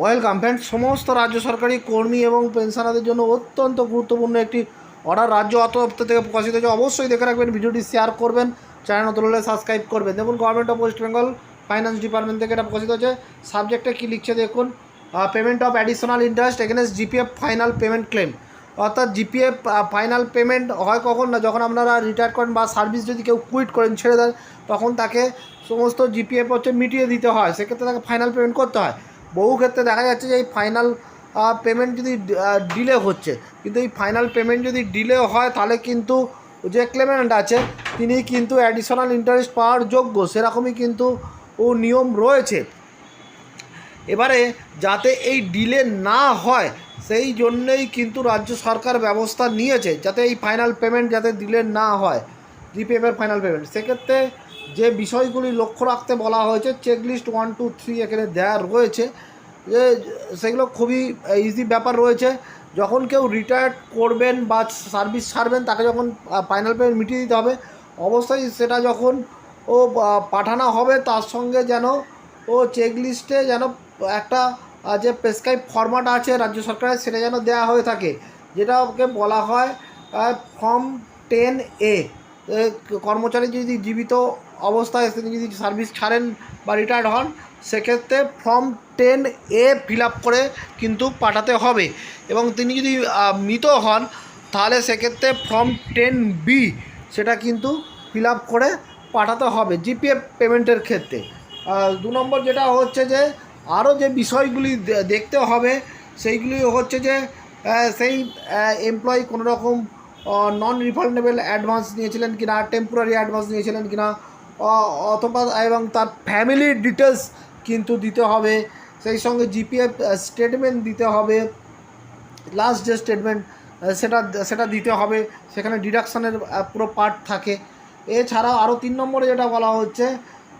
Welcome friend সমস্ত রাজ্য সরকারি কর্মী এবং পেনশনারদের জন্য অত্যন্ত গুরুত্বপূর্ণ একটি অর্ডার রাজ্য অর্থদপ্তর থেকে প্রকাশিত হয়েছে। অবশ্যই দেখে রাখবেন, ভিডিওটি শেয়ার করবেন চ্যানেল নতুন হলে সাবস্ক্রাইব করবেন। দেখুন Government of West Bengal Finance Department থেকে এটা প্রকাশিত হয়েছে। সাবজেক্টে কী লিখছে দেখুন payment of additional interest against GPF final payment claim অর্থাৎ জিপিএফ ফাইনাল পেমেন্ট হয় কখন না, যখন আপনারা রিটায়ার করেন বা সার্ভিস যদি কেউ কুইট করেন, ছেড়ে দেন, তখন তাকে সমস্ত জিপিএফ হচ্ছে মিটিয়ে দিতে হয়। সেক্ষেত্রে তাকে ফাইনাল পেমেন্ট করতে হয়। বহু ক্ষেত্রে দেখা যাচ্ছে যে এই ফাইনাল পেমেন্ট যদি ডিলে হচ্ছে, কিন্তু এই ফাইনাল পেমেন্ট যদি ডিলে হয়, তাহলে কিন্তু যে ক্লেমেন্ট আছে, তিনি কিন্তু অ্যাডিশনাল ইন্টারেস্ট পাওয়ার যোগ্য, সেরকমই কিন্তু ও নিয়ম রয়েছে। এবারে যাতে এই ডিলে না হয়, সেই জন্যেই কিন্তু রাজ্য সরকার ব্যবস্থা নিয়েছে, যাতে এই ফাইনাল পেমেন্ট যাতে ডিলে না হয় জিপিএফের ফাইনাল পেমেন্ট সেক্ষেত্রে যে বিষয়গুলি লক্ষ্য রাখতে বলা হয়েছে চেকলিস্ট ওয়ান টু থ্রি এখানে দেওয়া রয়েছে। যে সেগুলো খুবই ইজি ব্যাপার রয়েছে। যখন কেউ রিটায়ার করবেন বা সার্ভিস ছাড়বেন, তাকে যখন ফাইনাল পেমেন্ট মিটিয়ে দিতে হবে, অবশ্যই সেটা যখন ও পাঠানো হবে, তার সঙ্গে যেন ও চেকলিস্টে যেন একটা যে প্রেসক্রাইব ফরম্যাট আছে রাজ্য সরকারের, সেটা যেন দেওয়া হয়ে থাকে। যেটা ওকে বলা হয় ফর্ম টেন এ কর্মচারী যদি জীবিত অবস্থায় তিনি যদি সার্ভিস ছাড়েন বা রিটায়ার্ড হন, সেক্ষেত্রে form ten A fill up করে কিন্তু পাঠাতে হবে। এবং তিনি যদি মৃত হন, তাহলে সেক্ষেত্রে ফর্ম টেন বি সেটা কিন্তু ফিল আপ করে পাঠাতে হবে জিপিএফ পেমেন্টের ক্ষেত্রে। দু নম্বর যেটা হচ্ছে যে আরও যে বিষয়গুলি দেখতে হবে, সেইগুলি হচ্ছে যে সেই এমপ্লয়ি কোনো রকম নন রিফান্ডেবল অ্যাডভান্স নিয়েছিলেন কিনা টেম্পোরারি অ্যাডভান্স নিয়েছিলেন কিনা অ- অথবা এবং তার ফ্যামিলির ডিটেলস কিন্তু দিতে হবে, সেই সঙ্গে জিপিএফ স্টেটমেন্ট দিতে হবে লাস্ট যে স্টেটমেন্ট সেটা সেটা দিতে হবে, সেখানে ডিডাকশানের পুরো পার্ট থাকে। এছাড়াও আরও তিন নম্বরে যেটা বলা হচ্ছে,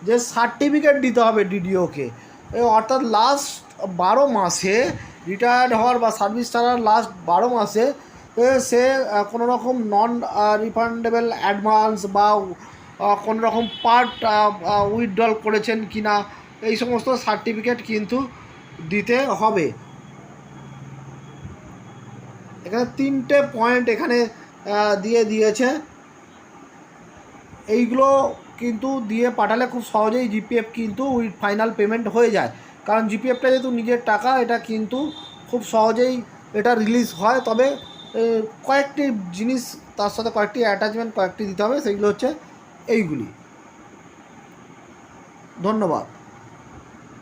যে সার্টিফিকেট দিতে হবে ডিডিওকে অর্থাৎ লাস্ট বারো মাসে রিটায়ার্ড হওয়ার বা সার্ভিস ছাড়ার লাস্ট বারো মাসে সে কোনো রকম নন রিফান্ডেবল অ্যাডভান্স বা কোনো রকম পার্ট উইথড্রল করেছেন কি না এই সমস্ত সার্টিফিকেট কিন্তু দিতে হবে। এখানে তিনটে পয়েন্ট এখানে দিয়ে দিয়েছে। এইগুলো কিন্তু দিয়ে পাঠালে খুব সহজেই জিপিএফ কিন্তু উইথ ফাইনাল পেমেন্ট হয়ে যায়। কারণ জিপিএফটা যেহেতু নিজের টাকা, এটা কিন্তু খুব সহজেই এটা রিলিজ হয়। তবে কয়েকটি জিনিস তার সাথে কয়েকটি অ্যাটাচমেন্ট কয়েকটি দিতে হবে সেগুলো হচ্ছে এইগুলি। ধন্যবাদ।